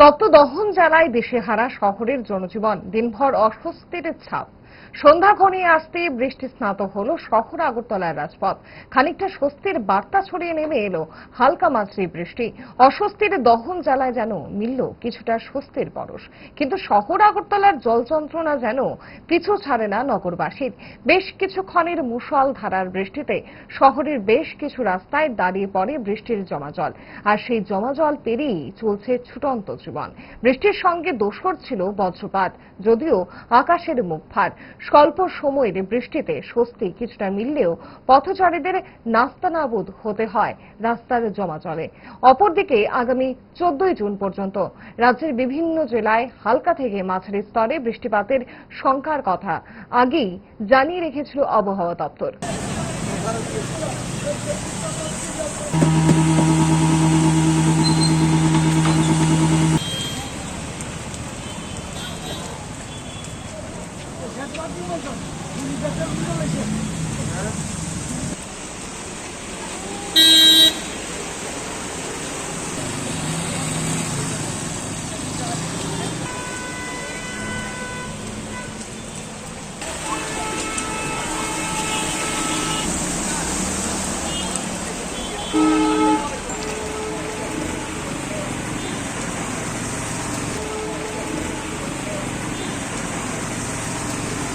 তপ্ত দহন জ্বালায় দিশেহারা শহরের জনজীবন। দিনভর অস্বস্তির ছাপ। সন্ধ্যা ঘনিয়ে আসতে বৃষ্টি স্নাত হল শহর আগরতলার রাজপথ। খানিকটা স্বস্তির বার্তা ছড়িয়ে নেমে এলো হালকা মাঝরি বৃষ্টি। অস্বস্তির দহন জ্বালায় যেন মিলল কিছুটা স্বস্তির পরশ। কিন্তু শহর আগরতলার জল যন্ত্রণা যেন পিছু ছাড়ে না নগরবাসীর। বেশ কিছুক্ষণের মুষল ধারার বৃষ্টিতে শহরের বেশ কিছু রাস্তায় দাঁড়িয়ে পড়ে বৃষ্টির জমা জল আর সেই জমা জল পেরিয়েই চলছে ছুটন্ত জীবন। বৃষ্টির সঙ্গে দোসর ছিল বজ্রপাত, যদিও আকাশের মুখ ফার স্বল্প সময়ের বৃষ্টিতে স্বস্তি কিছুটা মিললেও পথচারীদের নাস্তানাবুদ হতে হয়, রাস্তার জমা জলে। অপরদিকে আগামী চোদ্দই জুন পর্যন্ত রাজ্যের বিভিন্ন জেলায় হালকা থেকে মাঝারি স্তরে বৃষ্টিপাতের শঙ্কার কথা আগেই জানিয়ে রেখেছিল আবহাওয়া দপ্তর। Kaç var değil mi hocam? Bu müddetler